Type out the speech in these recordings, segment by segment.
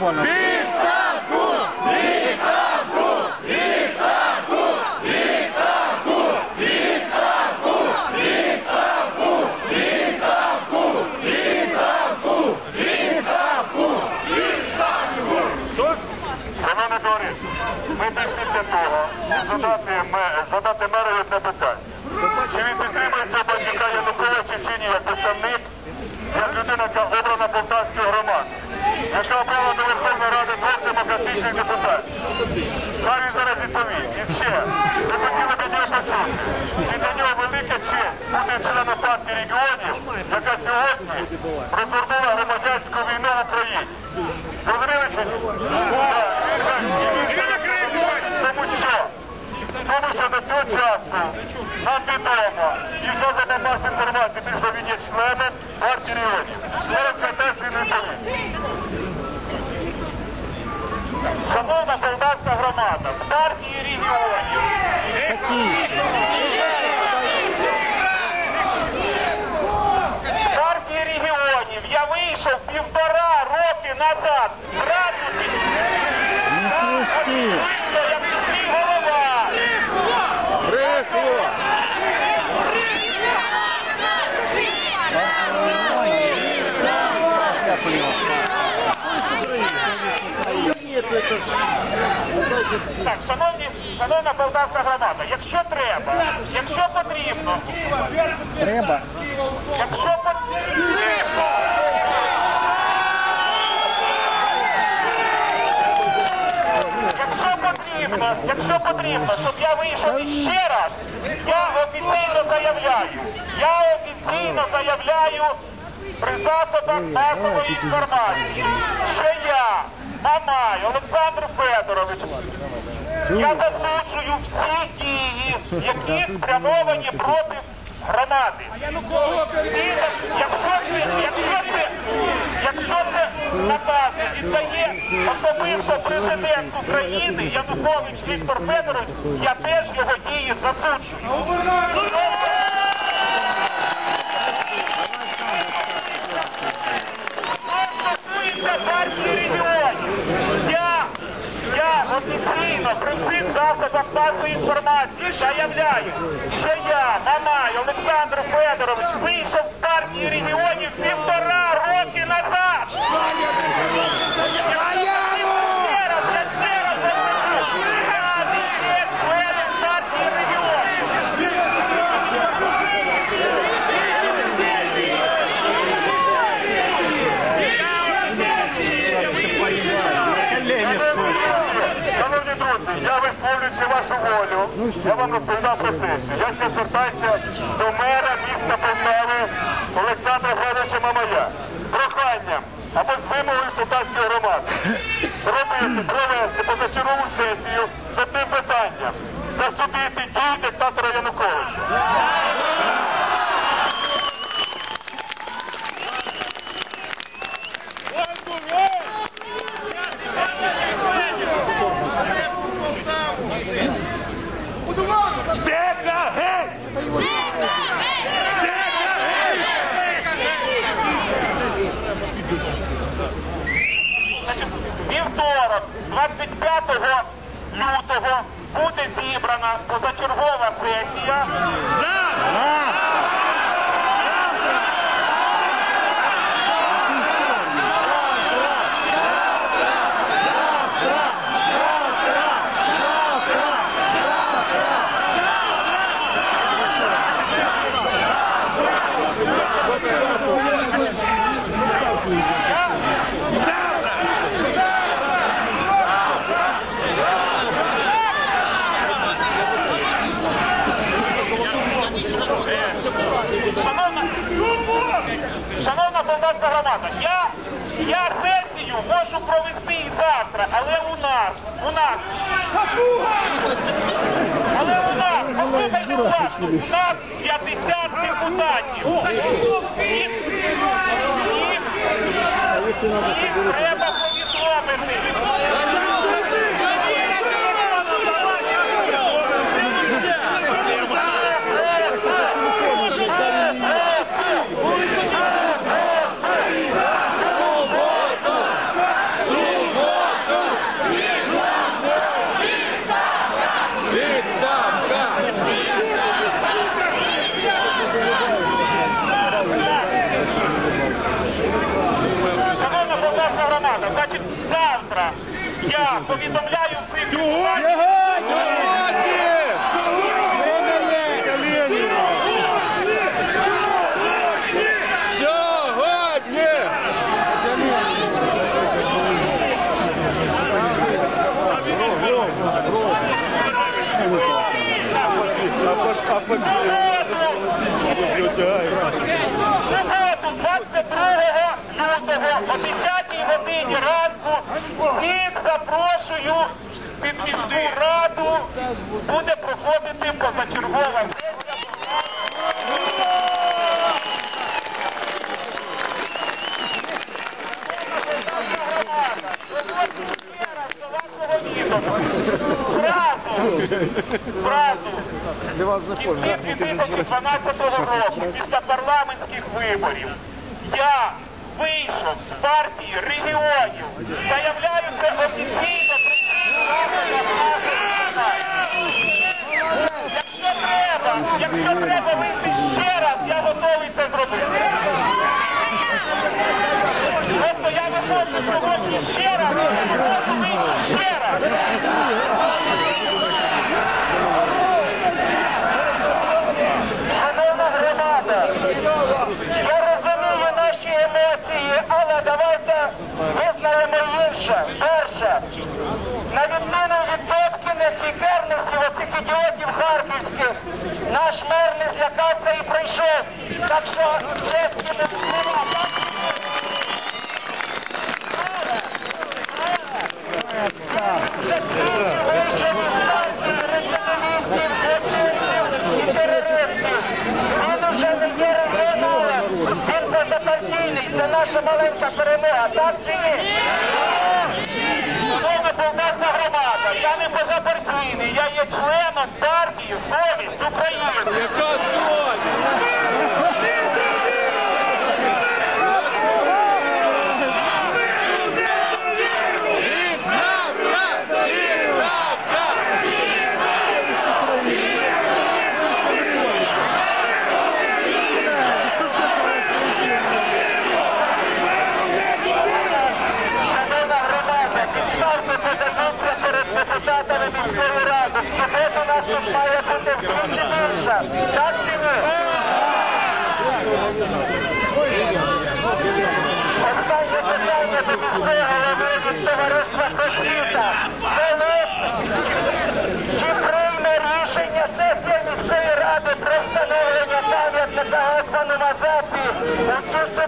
Вон он. Шановне товариство, ми прийшли того, щоб задати, задати меру одне питання. Чи він підтримує бандюка Януковича чи ні, як представник, як людина, яка обрана полтавською громадою, обрала до Верховної Ради двох демократичних депутатів. Хай він зараз відповість. І ще, ми хотіли б нього почути. Чи для нього велика честь бути членом партії регіонів, яка сьогодні розгорнула громадянську війну в Україні? Зрозуміли чи. Тому що, тому що до цього часу нам відомо, і вже за масу інформації, що Брехло. Так, шановні, шановна полтавська громада, якщо треба, якщо потрібно, Треба. якщо потрібно, потрібно, якщо потрібно, щоб я вийшов іще раз, я офіційно заявляю, я офіційно заявляю при засобах масової інформації, що я, Мамай, Олександр Федорович, я засуджую всі дії, які спрямовані проти громади. Якщо це, якщо це, якщо це накази віддає особисто президент України Янукович Віктор Федорович, я теж його дії засуджую. Що стосується партії регіонів, я, я офіційно при всіх засобах масової інформації заявляю, що я, Мамай, Олександр Федорович, вийшов з партії регіонів півтора роки назад. Ще раз, я ще раз запишу. Я не є членом партії регіонів. Шановні друзі, я висловлюючи вашу волю, я вам розповідав про сесію. Я ще звертаюся до мера міста Полтави Олександра Григоровича Мамая. Проханням або з вимогою полтавської громади зробити, провести позачергову сесію з одним питанням. Засудити дії диктатора Януковича. Bravo! Lá! Сесія. ласка, громада, я, я сесію можу провести і завтра, але у нас, у нас, але у нас, послухайте уважно, у нас 50 депутатів. Їх треба повідомити. Всіх запрошую під міську раду. Буде проходити позачергова сесія. Зразу, в кінці 2012 року, після парламентських виборів, я вийшов з партії регіонів, заявляю це офіційно причину Якщо треба, якщо треба вийти ще раз, я готовий це зробити. Просто я виходжу сьогодні ще раз, можу вийти ще раз. Шановна громада, я розумію наші емоції, але давайте визнаємо інше. Перше, на відміну від Добкіних і оцих ідіотів харківських, наш мер не злякався і прийшов. Так що честі не слова. Він уже не є він позапартійний, це наша маленька перемога, так чи ні? Шановна Полтавська громада, я не позапартійний, я є членом партії Совість України. Яка Шановна громада, підставте позицію перед депутатами міської ради. Сюжет у нас тут має бути вдвічі більше. Так чи ні? Останнє питання до міського голови від товариства Косвіта. Це лист. Чи прийме рішення сесія міської ради про встановлення пам'ятника Гетьману Мазепі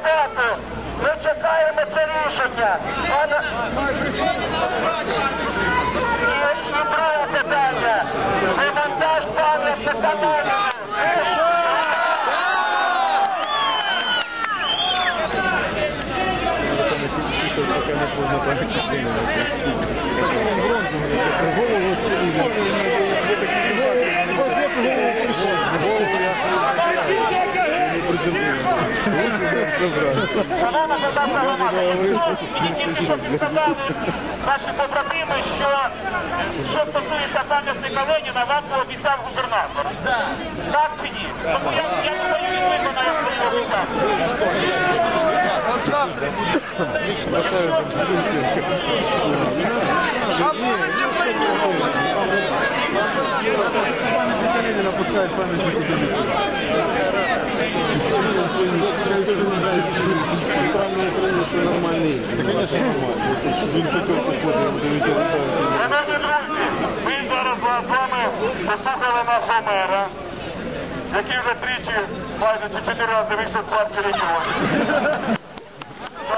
у цю суботу? Ми чекаємо це рішення. Пане... І, і. Мені тільки що сказали наші побратими, що що стосується пам'ятника Леніна, вам пообіцяв губернатор. Так чи ні? Тому я, я думаю, він виконає свою обіцянку. Шановні друзі, ми зараз з вами послухали нашого мера, який вже тричі, майже чи чотири рази вийшов з партії регіонів. і більше людей бачить Це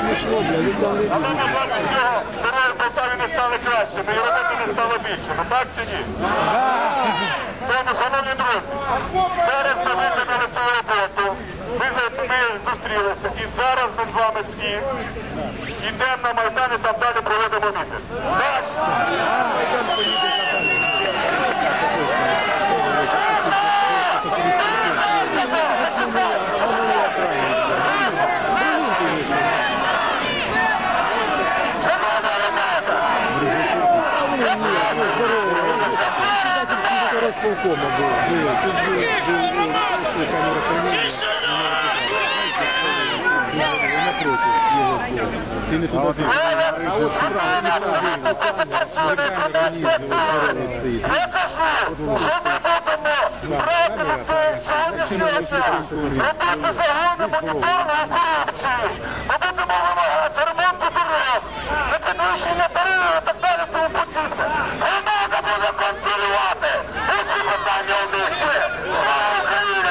смішно, бля, віддали. Але на жаль, цього дороги в Полтаві не стали кращими, і роботи не стало більшими, так чи ні? Тому, шановні друзі, зараз ми виконали свою роботу, ми, ми зустрілися, і зараз ми з вами всі йдемо на Майдан і там далі проводимо мітинг. Розполкома був. Був. Тут був, був, був, був камера хранення. Напротив його сторони. Ти не туди дивишся. А от справа не абсолютно безпрацювний протест стоїть. Я кажу, що ми будемо брати від сьогоднішнього часу, робити загони моніторної корупції, ми будемо вимагати ремонту дорог, не підвищення тарифів і так далі, тому подібне. Громада буде контролювати усі питання у місті. Слава Україні!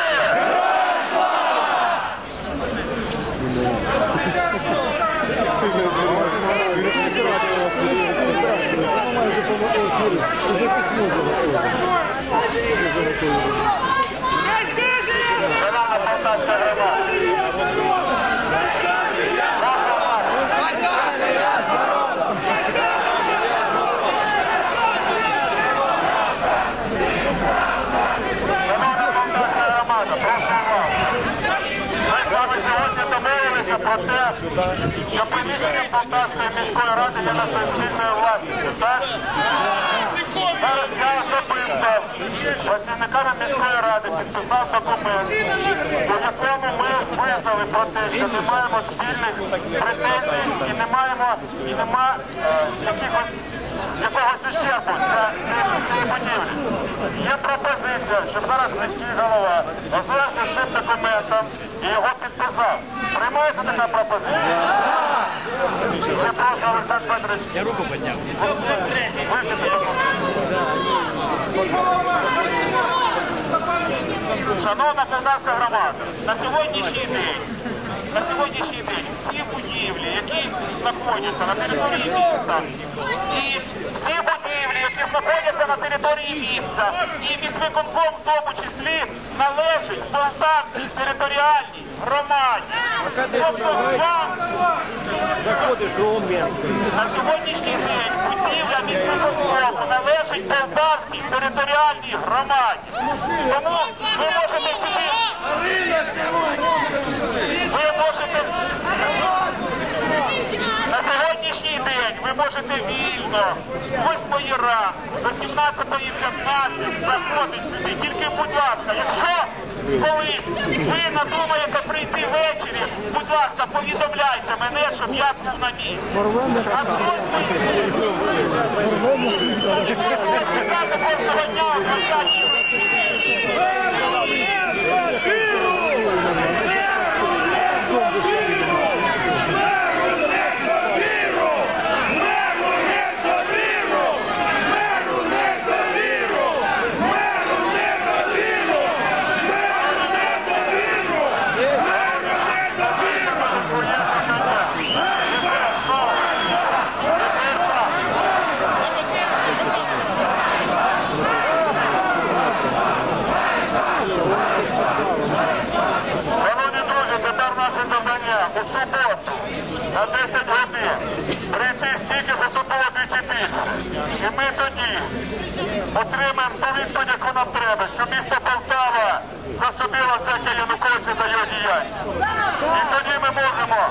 Майже по-моєму, вже письмо заготовлено. Вже заготовлено. Шановна полтавська громада. Шановна полтавська громада, прошу вас. Ми з вами сьогодні домовилися про те, що приміщення Полтавської міської ради є нашою спільною власністю, так? Зараз я особисто працівниками міської ради підписав документ, у якому ми визнали про те, що не маємо спільних претензій і не маємо і нема е, якихось якогось ущербу для цієї. Є пропозиція, щоб зараз міський голова ознайомився з цим документом і його підписав. Приймається така пропозиція? Я прошу Олександр Петрович. Я руку підняв. Вивчити. Шановна полтавська громада, на сьогоднішній день, на сьогоднішній день всі будівлі, які знаходяться на території міста, і всі будівлі, які знаходяться на території міста, і міськвиконком в тому числі, належать Полтавській територіальній громаді. Тобто вам на сьогоднішній день будівля міськвиконкому належить Полтавській територіальній громаді. Тому ви можете собі... Ви можете... На сьогоднішній день ви можете вільно з 8 ранку до 17.15 заходити сюди. Тільки, будь ласка, якщо колись ви надумаєте прийти ввечері, будь ласка, повідомляйте мене, щоб я був на місці. А хтось кожного дня отримаємо ту відповідь, яку нам треба, що місто Полтава засудило зека Януковича за його діяння. І тоді ми можемо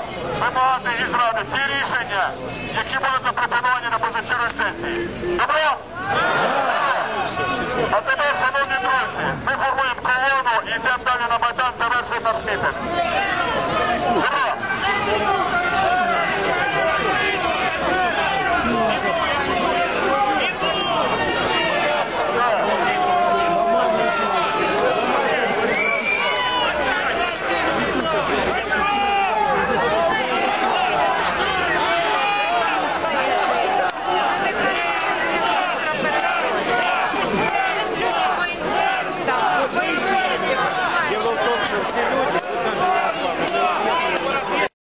вимагати із ради ті рішення, які були запропоновані на позачерній сесії. Добре? А тепер, шановні друзі, ми формуємо колону і йдемо далі на Майдан, завершуємо наш мітинг.